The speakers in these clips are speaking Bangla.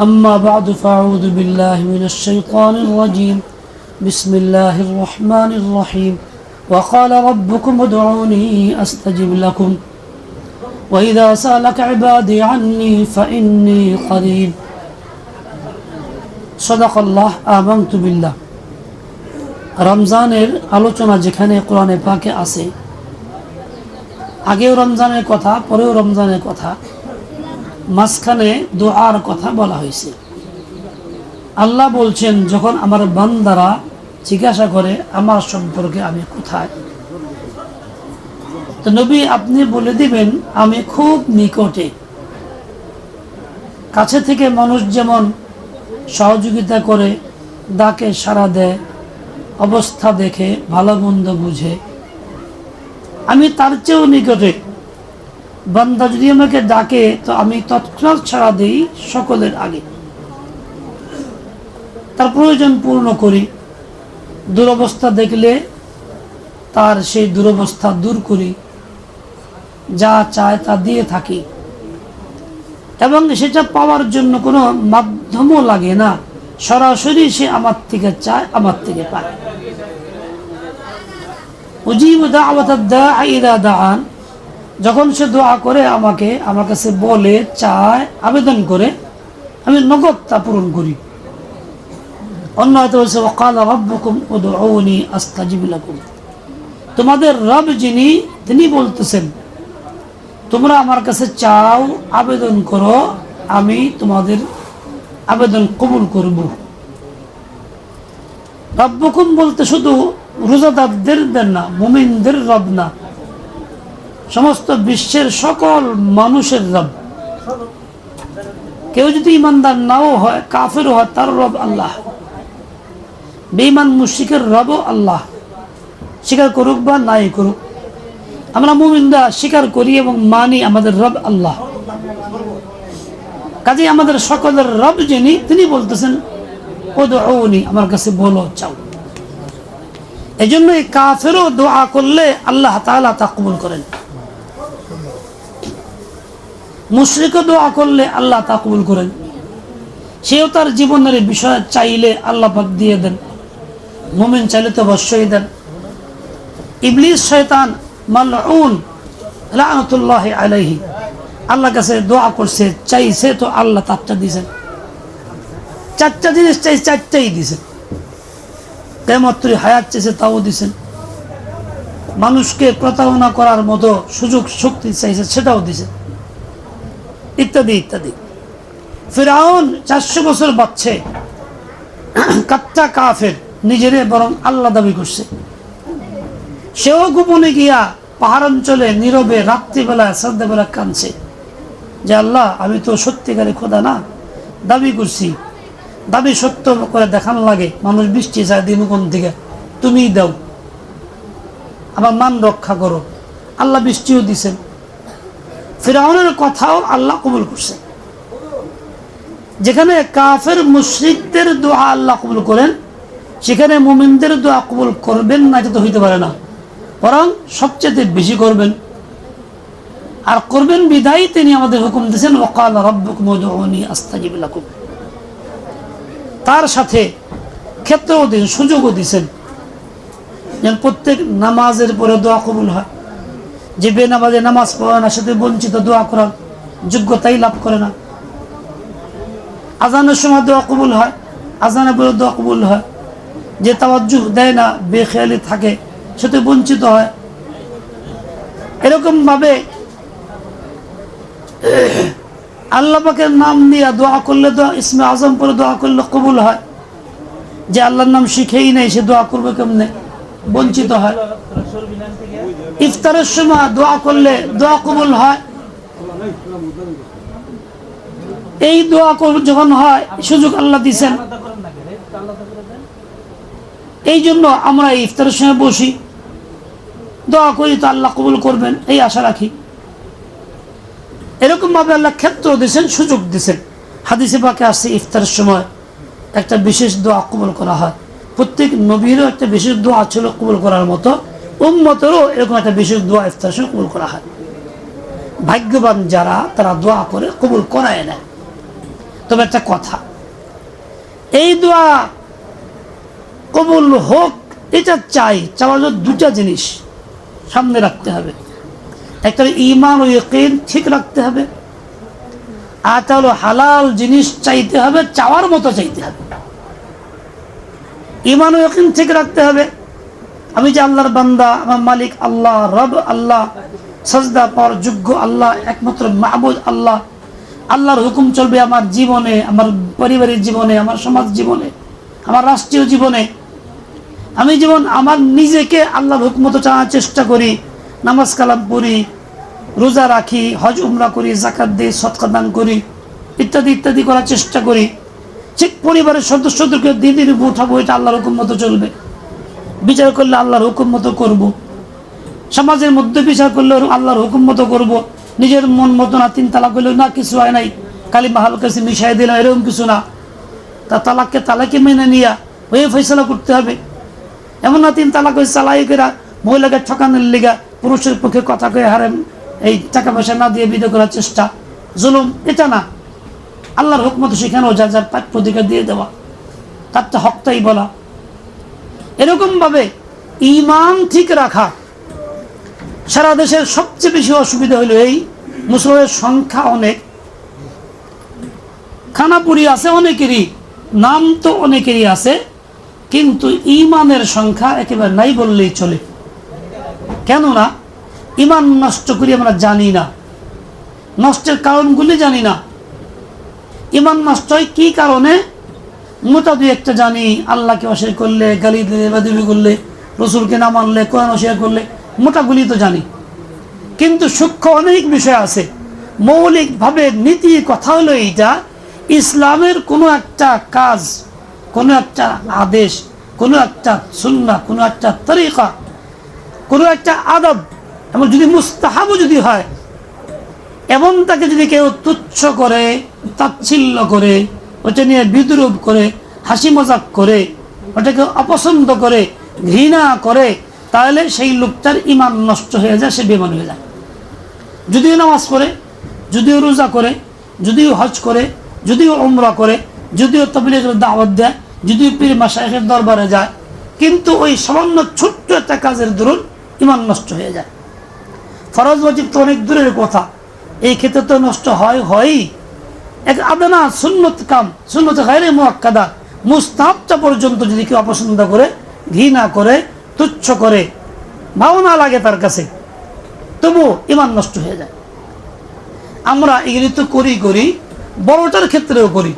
أما بعد فأعوذ بالله من الشيطان الرجيم بسم الله الرحمن الرحيم وقال ربكم ادعوني أستجب لكم وإذا سألك عبادي عني فإني قريب صدق الله آمنت بالله রমজানের আলোচনা যেখানে কোরআনে পাকে আছে আগেও রমজানের কথা পরেও রমজানের কথা মাঝখানে দোয়ার কথা বলা হয়েছে। আল্লাহ বলছেন, যখন আমার বান্দারা জিজ্ঞাসা করে, আমার সম্পর্কে আমি কোথায়? তো নবী আপনি বলে দিবেন, আমি খুব নিকটে। কাছে থেকে মানুষ যেমন সহযোগিতা করে, ডাকে সাড়া দেয়, অবস্থা দেখে, ভালো মন্দ বুঝে। আমি তার চেয়েও নিকটে। বান্দা যদি আমাকে ডাকে, তো আমি তৎক্ষণাৎ ছাড়া দিই সকলের আগে। তার প্রয়োজন পূর্ণ করি। দুরবস্থা দেখলে তার সেই দুরবস্থা দূর করি। যা চায় তা দিয়ে থাকি। এবং সেটা পাওয়ার জন্য কোনো মাধ্যমও লাগে না। সরাসরি সে আমার থেকে চায়, আমার থেকে পায়। উজিব দান যখন সে দোয়া করে আমাকে, আমার কাছে বলে, চায়, আবেদন করে, আমি নগদ তা পূরণ করি। অন্য হয়তো তোমাদের রব যিনি, তিনি বলতেছেন, তোমরা আমার কাছে চাও, আবেদন করো, আমি তোমাদের আবেদন কবুল করব। রব্বকুম বলতে শুধু রোজাদারদের দেন না, মুমিনদের রব না। সমস্ত বিশ্বের সকল মানুষের রব। কেউ যদি ইমানদার নাও হয়, কাফেরও হয় তার রব আল্লাহ। বেইমান মুশিকের রবও আল্লাহ। স্বীকার করুক বা নাই করুক, আমরা মুমিনরা স্বীকার করি এবং মানি আমাদের রব আল্লাহ। কাজে আমাদের সকলের রব যিনি, তিনি বলতেছেন ওদৌনি আমার কাছে বলো, চাও। এই জন্য এই কাফেরও দোয়া করলে আল্লাহ তালা তা কবুল করেন। মুশ্রিকও দোয়া করলে আল্লাহ তা কবুল করেন। সেও তার জীবনের বিষয় চাইলে আল্লাহ পাক দিয়ে দেন। মোমেন চাইলে তো অবশ্যই দেন। ইবলিস শয়তান মালউন লানতুল্লাহ আলাইহি। আল্লাহ কাছে দোয়া করছে, চাইছে তো আল্লাহ তারটা দিয়েছেন। চারটা জিনিস চাই, চারটাই দিয়েছেন। কেমত্রী হায়াত চেয়েছে তাও দিছেন মানুষকে প্রতারণা করার মতো সুযোগ, শক্তি চাইছে সেটাও দিছে ইত্যাদি ইত্যাদি। ফিরাউন চারশো বছর বাচ্চে কাচ্চা কাফের নিজেরে বরং আল্লাহ দাবি করছে। সেও গোপনে গিয়া পাহাড় অঞ্চলে নীরবে রাত্রিবেলায় শ্রদ্ধাবেলা কাঁদছে। যে আল্লাহ, আমি তো সত্যিকারে খোদা না, দাবি করছি। দাবি সত্য করে দেখানো লাগে, মানুষ বৃষ্টি চায় দিন কোন থেকে। তুমি দাও। আবার মান রক্ষা করো। আল্লাহ বৃষ্টিও দিছেন। ফিরাউনের কথাও আল্লাহ কবুল করছে। যেখানে কাফের মুশ্রিকদের দোয়া আল্লাহ কবুল করেন, সেখানে মোমিনদের দোয়া কবুল করবেন না, এটা তো হইতে পারে না। বরং সবচেয়ে বেশি করবেন। আর করবেন বিদায় তিনি আমাদের হুকুম দিয়েছেন ওকাল রব্বুকুম আস্তাজিব লাকুম। তার সাথে ক্ষেত্রও দিন সুযোগও দিছেন যেন প্রত্যেক নামাজের পরে দোয়া কবুল হয়। যে বেনামাজে নামাজ পড়ে না সাথে বঞ্চিত, দোয়া করার যোগ্যতাই লাভ করে না। আজানের সময় দোয়া কবুল হয়, আজানের পরে দোয়া কবুল হয়। যে তাওয়াজ্জু দেয় না, বেখেয়ালি থাকে সাথে বঞ্চিত হয়। এরকমভাবে আল্লাহ পাকের নাম নিয়ে দোয়া করলে দোয়া ইসমে আজম করে দোয়া করলে কবুল হয়। যে আল্লাহর নাম শিখেই নেই, সে দোয়া করবে কেমনে? বঞ্চিত হয়। ইফতারের সময় দোয়া করলে দোয়া কবুল হয়। এই দোয়া যখন হয়, সুযোগ আল্লাহ দিছেন। এই জন্য আমরা ইফতারের সময় বসি। দোয়া করি তো আল্লাহ কবুল করবেন, এই আশা রাখি। এরকমভাবে আল্লাহ ক্ষেত্র দিয়েছেন সুযোগ দিয়েছেন হাদিসে পাকে আসছে ইফতারের সময় একটা বিশেষ দোয়া কবুল করা হয়। প্রত্যেক নবীরও একটা বিশেষ দোয়া ছিল কবুল করার মতো। উম্মতেরও এরকম একটা বিশেষ দোয়া ইফতারের সময় কবুল করা হয়। ভাগ্যবান যারা, তারা দোয়া করে কবুল করায় না তবে একটা কথা, এই দোয়া কবুল হোক, এটা চাই, চাওয়ার জন্য দুটা জিনিস সামনে রাখতে হবে। একটা ইমান ও ইকিন ঠিক রাখতে হবে। আর একটা হলো হালাল জিনিস চাইতে হবে, চাওয়ার মতো চাইতে হবে। ইমান ও ইকিন ঠিক রাখতে হবে। আমি যে আল্লাহর বান্দা, আমার মালিক আল্লাহ, রব আল্লাহ, সজদা পাওয়ার যোগ্য আল্লাহ, একমাত্র মাহবুদ আল্লাহ। আল্লাহর হুকুম চলবে আমার জীবনে, আমার পরিবারের জীবনে, আমার সমাজ জীবনে, আমার রাষ্ট্রীয় জীবনে। আমি যেমন আমার নিজেকে আল্লাহর হুকুমত চাওয়ার চেষ্টা করি, নামাজ কালাম পড়ি, রোজা রাখি, হজ, উমরা করি জাকাত দিই সৎকা দান করি, ইত্যাদি ইত্যাদি করার চেষ্টা করি। ঠিক পরিবারের সদস্যদেরকে দিন দিন উঠাবো এটা আল্লাহর হুকুম মতো চলবে। বিচার করলে আল্লাহর হুকুম মতো করব। সমাজের মধ্যে বিচার করলে আল্লাহর হুকুম মতো করব। নিজের মন মতো না, তিন তালাক করলেও না, কিছু হয় নাই। কালি মাহাল কাছে মিশাই দিলাম, এরকম কিছু না। তা তালাককে তালাকে মেনে নিয়া, ওই ফয়সলা করতে হবে। এমন না তিন তালাক হয়ে চালাই করে মহিলাকে ঠকানোর লিগা, পুরুষের পক্ষে কথা কয়ে হারেন এই টাকা পয়সা না দিয়ে বিদে করার চেষ্টা। জুলুম, এটা না। আল্লাহর হুকমত সেখানেও যার যার প্রাপ্য অধিকার দিয়ে দেওয়া। তারটা হকটাই বলা। এরকমভাবে ইমান ঠিক রাখা সারা দেশের সবচেয়ে বেশি অসুবিধা হলো এই মুসলমানের সংখ্যা অনেক। খানাপুরি আছে অনেকেরই, নাম তো অনেকেরই আছে, কিন্তু ইমানের সংখ্যা একেবারে নাই বললেই চলে। কেননা ইমান নষ্ট করি আমরা জানি না। নষ্টের কারণগুলি জানি না। ইমান নষ্ট হয় কি কারণে? মোটা দুই একটা জানি, আল্লাহকে অস্বীকার করলে, গালি দিলে বাদিবি করলে, রসুলকে না মানলে, কোরআন অস্বীকার করলে মোটাগুলি তো জানি। কিন্তু সূক্ষ্ম অনেক বিষয় আছে। মৌলিকভাবে নীতি কথা হলো এইটা, ইসলামের কোনো একটা কাজ, কোনো একটা আদেশ, কোনো একটা সুন্না, কোনো একটা তরিকা, কোনো একটা আদব, এবং যদি মুস্তাহাবও যদি হয় এমন তাকে যদি কেউ তুচ্ছ করে তাচ্ছিল্য করে, ওটা নিয়ে বিদ্রুপ করে, হাসি মজাক করে, ওটাকে অপছন্দ করে, ঘৃণা করে, তাহলে সেই লোকটার ইমান নষ্ট হয়ে যায়, সে বেমান হয়ে যায়। যদিও নামাজ পড়ে, যদিও রোজা করে, যদিও হজ করে, যদিও উমরা করে, যদিও তবলিগের দাওয়াত দেয়, যদিও পীর মাসাহের দরবারে যায়, কিন্তু ওই সামান্য ছোট্ট একটা কাজের দরুন ইমান নষ্ট হয়ে যায়। ফরজ ওয়াজিব তো অনেক দূরের কথা। এই ক্ষেত্রে তো নষ্ট হয়, হয়ই। আদানা, সুন্নত কাম, সুন্নত গাইরে মোয়াক্কাদা। মুস্তাবটা পর্যন্ত যদি কেউ অপছন্দ করে ঘৃণা করে, তুচ্ছ করে, ভালো না লাগে তার কাছে, তবু ইমান নষ্ট হয়ে যায়। আমরা এগুলি তো করি করি, বড়টার ক্ষেত্রেও করি।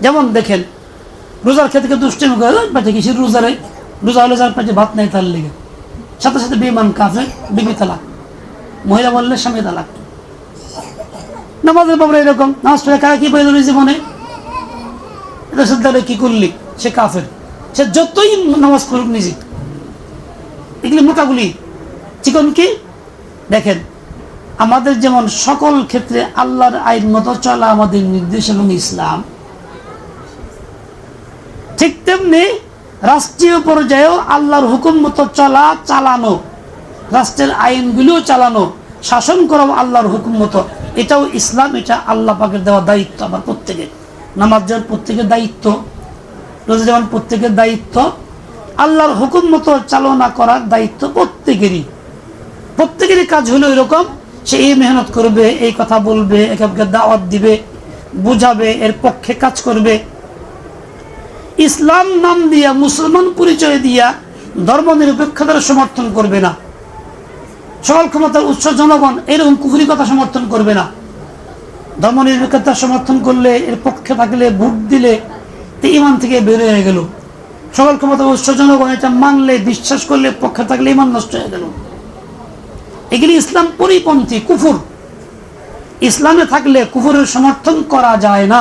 যেমন দেখেন, রোজার ক্ষেত্রে দুষ্টিমি করে পাঠে কিসের রোজারে রোজা হলে যার পাঠে ভাত নেই তার লেগে। সাথে সাথে বেমান কাফে বিবি তালাক। মহিলা বললে স্বামী তালাক। নামাজের বাবরা এরকম। নামাজ পড়ে কারা কি পাইল জীবনে? এটা কি করলি? সে কাফের। সে যতই নামাজ পড়ুক নিজে। এগুলি মোটাগুলি চিকন কি? দেখেন, আমাদের যেমন সকল ক্ষেত্রে আল্লাহর আইন মতো চলা আমাদের নির্দেশ এবং ইসলাম, ঠিক তেমনি রাষ্ট্রীয় পর্যায়েও আল্লাহর হুকুম মতো চলা, চালানো, রাষ্ট্রের আইনগুলিও চালানো শাসন করাও আল্লাহর হুকুম মতো। এটাও ইসলাম, এটা আল্লাহ পাকের দেওয়া দায়িত্ব আমার প্রত্যেকের। নামাজ যেমন প্রত্যেকের দায়িত্ব, রোজা যেমন প্রত্যেকের দায়িত্ব, আল্লাহর হুকুম মতো চালনা করার দায়িত্ব প্রত্যেকেরই। প্রত্যেকেরই কাজ হলো এরকম, সে এই মেহনত করবে, এই কথা বলবে, একে দাওয়াত দিবে, বুঝাবে, এর পক্ষে কাজ করবে। ইসলাম নাম দিয়া, মুসলমান পরিচয় দিয়া ধর্ম নিরপেক্ষতার সমর্থন করবে না। সকল ক্ষমতার উৎস জনগণ এরকম কুফুরি কথা সমর্থন করবে না। ধর্ম নিরপেক্ষতা সমর্থন করলে, এর পক্ষে থাকলে, ভোট দিলে ইমান থেকে বের হয়ে গেল। সকল ক্ষমতা উৎস জনগণ এটা মানলে, বিশ্বাস করলে, পক্ষে থাকলে ইমান নষ্ট হয়ে গেল। এগুলি ইসলাম পরিপন্থী, কুফুর। ইসলামে থাকলে কুফুরের সমর্থন করা যায় না।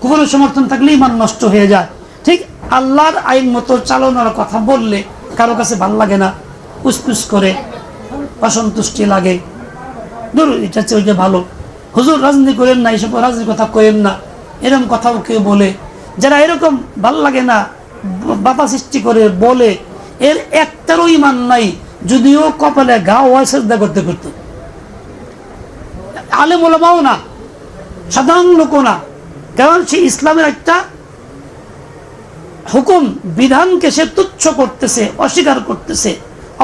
কুফুরের সমর্থন থাকলে ইমান নষ্ট হয়ে যায়। ঠিক আল্লাহর আইন মতো চালানোর কথা বললে কারও কাছে ভালো লাগে না, উসপুস করে। অসন্তুষ্টি লাগে। ধর এটা হচ্ছে ওইটা ভালো। হুজুর রাজনীতি করেন না এইসব রাজনীতির কথা করেন না। এরকম কথাও কেউ বলে। যারা এরকম ভালো লাগে না বাধা সৃষ্টি করে, বলে, এর একটারও ইমান নাই। যদিও কপালে গা হয় শ্রদ্ধা করতে করতে। আলেম ওলামাও না, সাধারণ লোকও না। কারণ সে ইসলামের একটা হুকুম, বিধানকে সে তুচ্ছ করতেছে, অস্বীকার করতেছে।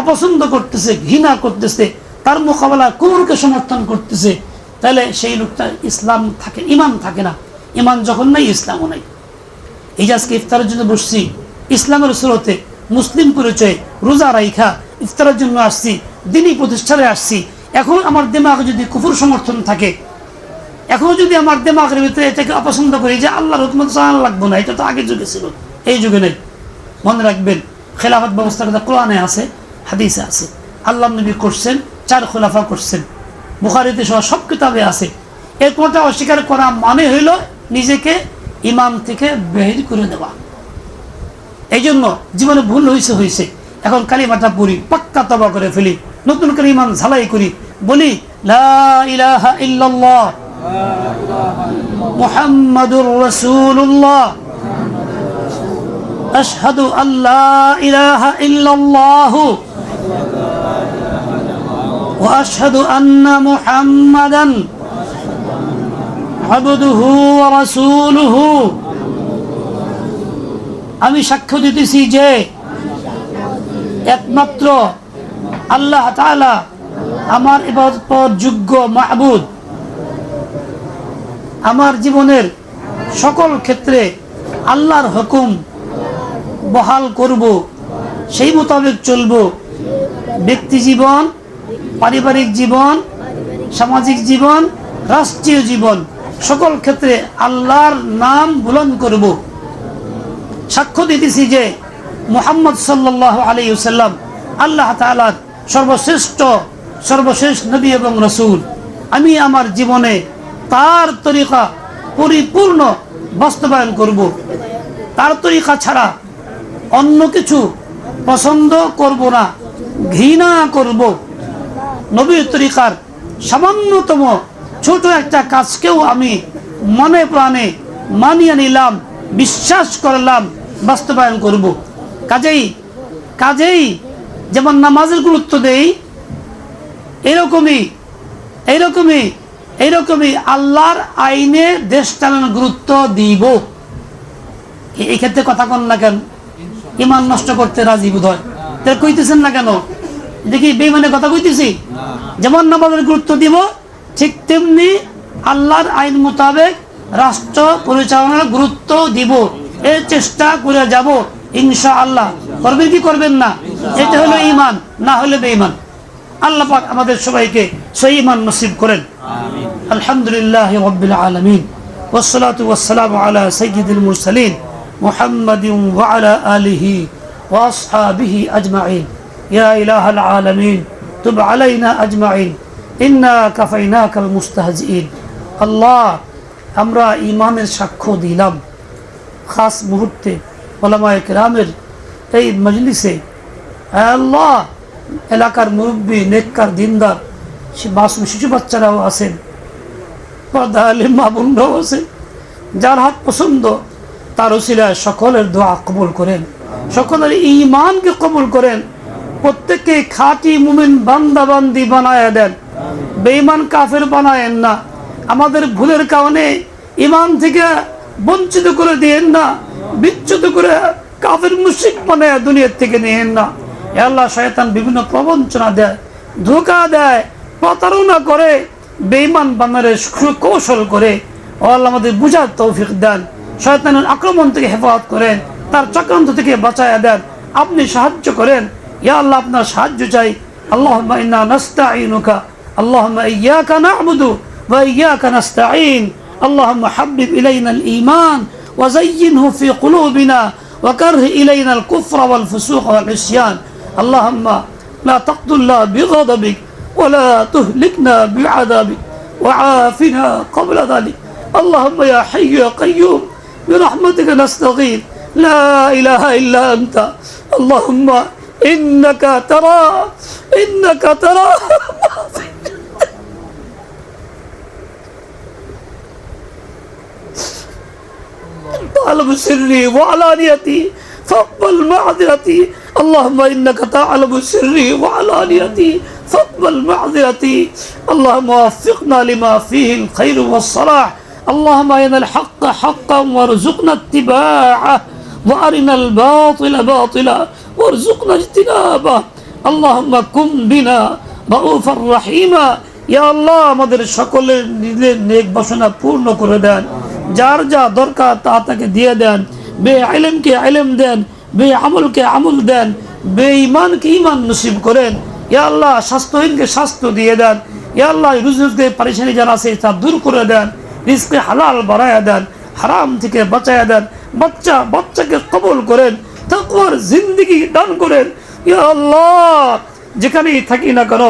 অপছন্দ করতেছে, ঘৃণা করতেছে, তার মোকাবেলা কুমুরকে সমর্থন করতেছে, তাহলে সেই লোকটা ইসলাম থাকে ইমান থাকে না। ইমান যখন নাই, ইসলামও নাই। এই যে আজকে ইফতারের জন্য বসছি, ইসলামের স্রোতে মুসলিম পরিচয়ে রোজা রাইখা, ইফতারের জন্য আসছি দিনই প্রতিষ্ঠানে আসছি, এখন আমার দেমাগে যদি কুফুর সমর্থন থাকে, এখনও যদি আমার দেমাগের ভিতরে এটাকে অপছন্দ করি যে আল্লাহর হুকুমত জানা লাগবো না, এটা তো আগের যুগে ছিল, এই যুগে নেই। মনে রাখবেন, খেলাফত ব্যবস্থার কথা কোরআনে আছে হাদিসে আছে। আল্লাহ নবী করছেন, চার খোলাফা করছেন। বুখারিতে সহ সব কিতাবে আছে। এর কোনটা অস্বীকার করা মানে হইল নিজেকে ইমাম থেকে বেহির করে দেওয়া। এই জন্য জীবনে ভুল হয়েছে হয়েছে এখন কালিমাটা পড়ি, পাক্কা তবা করে ফেলি। নতুন করে ইমান ঝালাই করি। বলি, লা ইলাহা ইল্লাল্লাহ মুহাম্মাদুর রাসূলুল্লাহ আশহাদু আল্লা ইলাহা ইল্লাল্লাহ واشهد ان محمدا عبده ورسوله আমি সাক্ষ্য দিতেছি যে একমাত্র আল্লাহ তাআলা আমার ইবাদত পর যোগ্য মাহবুদ আমার জীবনের সকল ক্ষেত্রে আল্লাহর হুকুম বহাল করব, সেই মোতাবেক চলব। ব্যক্তি জীবন, পারিবারিক জীবন, সামাজিক জীবন, রাষ্ট্রীয় জীবন, সকল ক্ষেত্রে আল্লাহর নাম বুলন করব। সাক্ষ্য দিতেছি যে মোহাম্মদ সাল্লাহ আলী সাল্লাম আল্লাহ তালার সর্বশ্রেষ্ঠ, সর্বশেষ নবী এবং রসুল। আমি আমার জীবনে তার তরিকা পরিপূর্ণ বাস্তবায়ন করব। তার তরিকা ছাড়া অন্য কিছু পছন্দ করব না, ঘৃণা করব। নবী তরিকার সামান্যতম ছোট একটা কাজকেও আমি মনে প্রাণে মানিয়ে নিলাম, বিশ্বাস করলাম, বাস্তবায়ন করব। কাজেই কাজেই যেমন নামাজের গুরুত্ব দেই, এরকমই এইরকমই এইরকমই আল্লাহর আইনে দেশ চালানোর গুরুত্ব দিব। এই ক্ষেত্রে কথা কন না কেন? ইমান নষ্ট করতে রাজি বোধ হয় তাহলে কইতেছেন না কেন? দেখি বেইমানের কথা কইতেছি? যেমন নামাজের গুরুত্ব দিব, ঠিক তেমনি আল্লাহর আইন মোতাবেক রাষ্ট্র পরিচালনার গুরুত্ব দিব। এর চেষ্টা করে যাব ইনশা আল্লাহ করবেন কি করবেন না? এটা হলো ইমান না হলে বেঈমান। আল্লাহ পাক আমাদের সবাইকে সেই ইমান নসিব করেন। আলহামদুলিল্লাহ আলমিন। ওসলাত ওসালাম আল্লাহ সৈকিদুল মুসলিম محمد وعلى آله وأصحابه أجمعين يا إله العالمين تب علينا أجمعين إنا كفيناك المستهزئين الله আমরা ইমানের সাক্ষ্য দিলাম খাস মুহূর্তে ওলামায় কেরামের এই মজলিসে আল্লাহ এলাকার মুরব্বী নেককার দিনদার সে মাসুম শিশু বাচ্চারাও আছেন পর্দা আলিম মা বোনরাও আছেন যার হাত পছন্দ তার ওসিলায় সকলের দোয়া কবুল করেন। সকলের ইমানকে কবুল করেন। প্রত্যেককে খাঁটি মুমিন বান্দা বান্দি বানায় দেন। বেঈমান কাফের বানায়েন না। আমাদের ভুলের কারণে ইমান থেকে বঞ্চিত করে দিয়েন না। বিচ্যুত করে কাফের মুশিক বানায় দুনিয়ার থেকে নিয়েন না। আল্লাহ শয়তান বিভিন্ন প্রবঞ্চনা দেয়, ধোকা দেয়, প্রতারণা করে, বেঈমান বানারে কৌশল করে। ও আল্লাহ আমাদের বুঝার তৌফিক দেন। শয়তানের আক্রমণ থেকে হেফাজত করেন তার চক্রান্ত থেকে বাঁচায় দেন আপনি সাহায্য করেন ইয়া আল্লাহ আপনার সাহায্য চাই আল্লাহ ইন্না নাস্তাইনুকা اللهم إياك نعبد وإياك نستعين اللهم حبب إلينا الإيمان وزينه في قلوبنا وكره إلينا الكفر والفسوق والعصيان اللهم لا تقتلنا بغضبك ولا تهلكنا بعذابك وعافنا قبل ذلك اللهم يا حي يا قيوم برحمتك نستغيث. لا إله إلا أنت. اللهم إنك ترى إنك ترى. تعلم سري وعلانيتي فاقبل معذرتي اللهم إنك تعلم سري وعلانيتي فاقبل معذرتي اللهم وفقنا لما فيه الخير والصلاح. اللهم أرنا الحق حقا وارزقنا اتباعه وأرنا الباطل باطلا وارزقنا اجتنابه اللهم كن بنا رؤوفا رحيما ইয়া আল্লাহ আমাদের সকলের নিজের নেক বাসনা পূর্ণ করে দেন যার যা দরকার তা তাকে দিয়ে দেন বে আলেমকে আলেম দেন বে আমলকে আমল দেন বে ইমানকে ইমান নসিব করেন ইয়া আল্লাহ স্বাস্থ্যহীনকে স্বাস্থ্য দিয়ে দেন ইয়া আল্লাহ রুজুকে পারিশানি যারা আছে তা দূর করে দেন রিজকে হালাল বাড়ায়া দেন, হারাম থেকে বাঁচায়া দেন, বাচ্চা, বাচ্চাকে কবল করেন, তাকওয়ার জিন্দগি দান করেন। আল্লাহ, যেখানেই থাকি না কেন,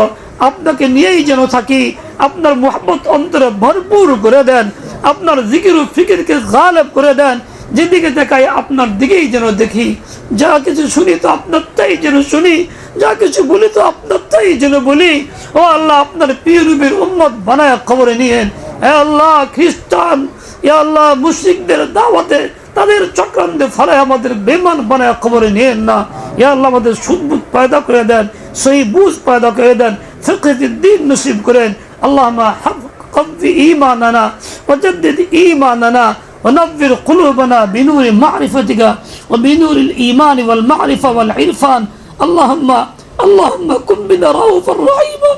আপনাকে নিয়েই যেন থাকি, আপনার মোহাম্মত অন্তরে ভরপুর করে দেন, আপনার জিকির ফিকিরকে গালেব করে দেন, যেদিকে দেখাই আপনার দিকেই যেন দেখি। যা কিছু শুনি তো আপনার তাই যেন শুনি, যা কিছু বলি তো আপনার তাই যেন বলি। ও আল্লাহ, আপনার প্রিয় রূপের উম্মত বানায় খবরে নিয়েন। আল্লাহ খ্রিস্টান এ আল্লাহ মুসলিকদের দাওয়াতে তাদের চক্রান্তে ফলে আমাদের বেমান বানায় খবরে নিয়েন না ইয়া আল্লাহ আমাদের সুদবুদ পয়দা করে দেন সহি বুঝ পয়দা করে দেন ফিকহিদ দিন নসিব করেন আল্লাহুম্মা قوي إيماننا وجدد إيماننا ونور قلوبنا بنور معرفتك وبنور الإيمان والمعرفة والعرفان اللهم اللهم كن بنا رؤوفا رحيما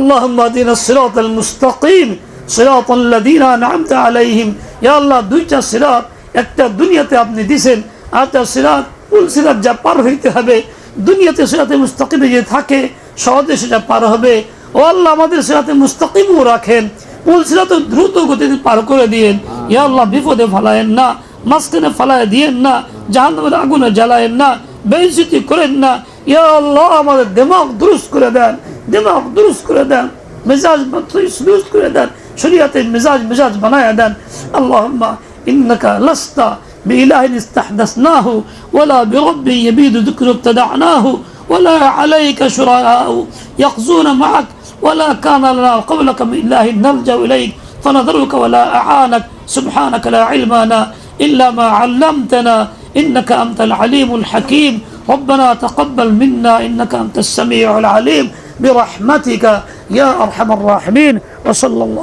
আল্লাহুম্মা আহদিনা সিরাতাল মুস্তাকিম, সিরাতাল লাযিনা আন'আমতা আলাইহিম। ইয়া আল্লাহ, দুইটা সিরাত একটা দুনিয়াতে আপনি দিছেন আরেকটা সিরাত, কোন সিরাত যা পার হইতে হবে? দুনিয়াতে সিরাতে মুস্তাকিমে যে থাকে, সহজে সেটা পার হবে। ও আল্লাহ, আমাদের সিরাতে মুস্তাকিমও রাখেন। পুল সিরাত দ্রুত গতিতে পার করে দিয়েন? ইয়া আল্লাহ, বিপদে ফালায়েন না, মাঝখানে ফালায় দিয়েন না, জাহান্নামের আগুনে জ্বালায়েন না বেইজিতি করেন না। ইয়া আল্লাহ, আমাদের দেমাগ দুরুস্ত করে দেন। দিমাগ দুরুস্ত করে দেন মেজাজ দুরুস্ত করে দেন শরীয়তের মেজাজ মেজাজ বানায় দেন আল্লাহুম্মা ইন্নাকা লাস্তা بإله استحدثناه ولا برب يبيد ذكر ابتدعناه ولا عليك شرعاء يقزون معك ولا كان لنا قبلك من إله نلجأ إليك فنظرك ولا أعانك سبحانك لا علم لنا إلا ما علمتنا إنك أنت العليم الحكيم ربنا تقبل منا إنك أنت السميع العليم برحمتك يا أرحم الراحمين وصلى الله